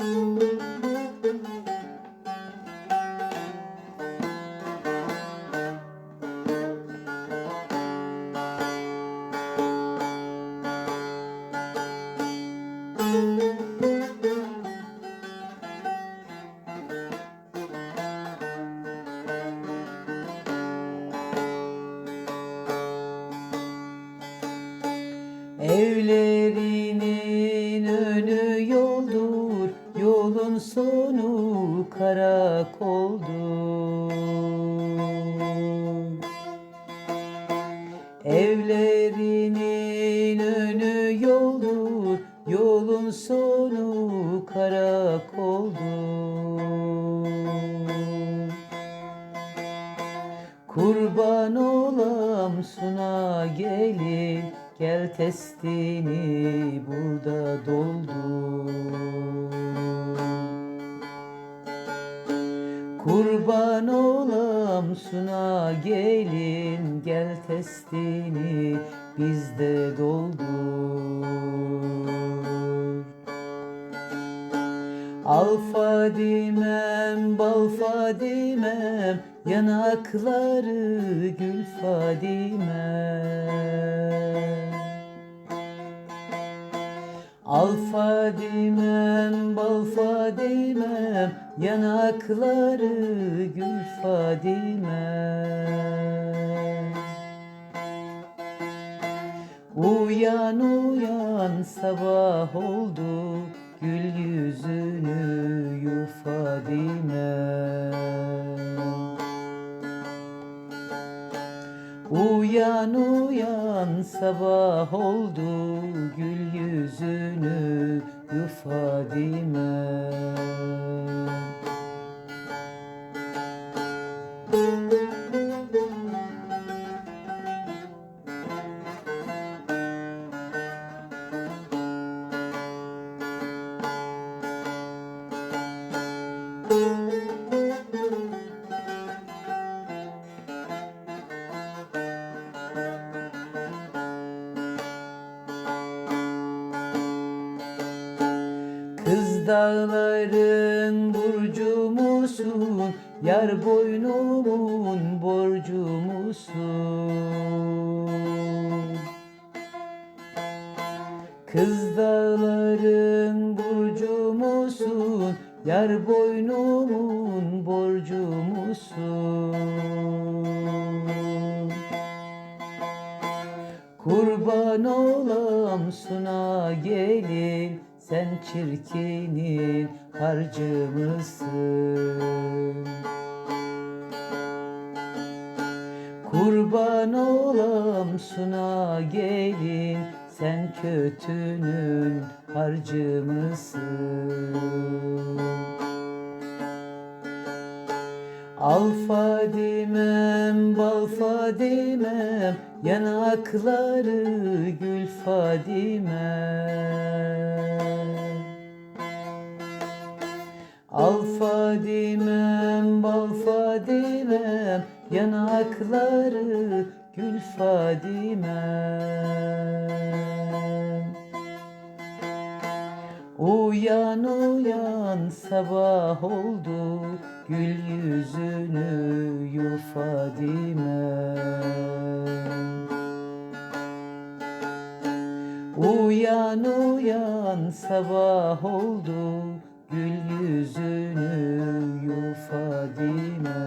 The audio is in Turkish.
Evlerinin yolun sonu karakoldur. Evlerinin önü yoldur, yolun sonu karakoldur. Kurban olam suna gelin Gel testini burada doldur Kurban olam suna gelin Gel testini bizde doldur Al Fadimem, bal Fadimem, yanakları gül Fadimem. Al Fadimem, bal Fadimem, yanakları gül Fadimem. Uyan uyan sabah oldu Gül yüzünü yu Fadime Uyan uyan sabah oldu Gül yüzünü yu Fadime dağların burcu musun? Yar boynumun borcu musun? Kız dağların burcu musun? Yar boynumun borcu musun? Kurban olam suna gelin Sen çirkinin harcı mısın? Kurban olam suna gelin Sen kötünün harcı mısın? Al Fadimem, bal Fadimem, yanakları gül Fadimem. Al Fadimem, bal Fadimem, yanakları gül Fadimem. Uyan uyan sabah oldu Gül yüzünü yu Fadime Uyan uyan sabah oldu Gül yüzünü yufadime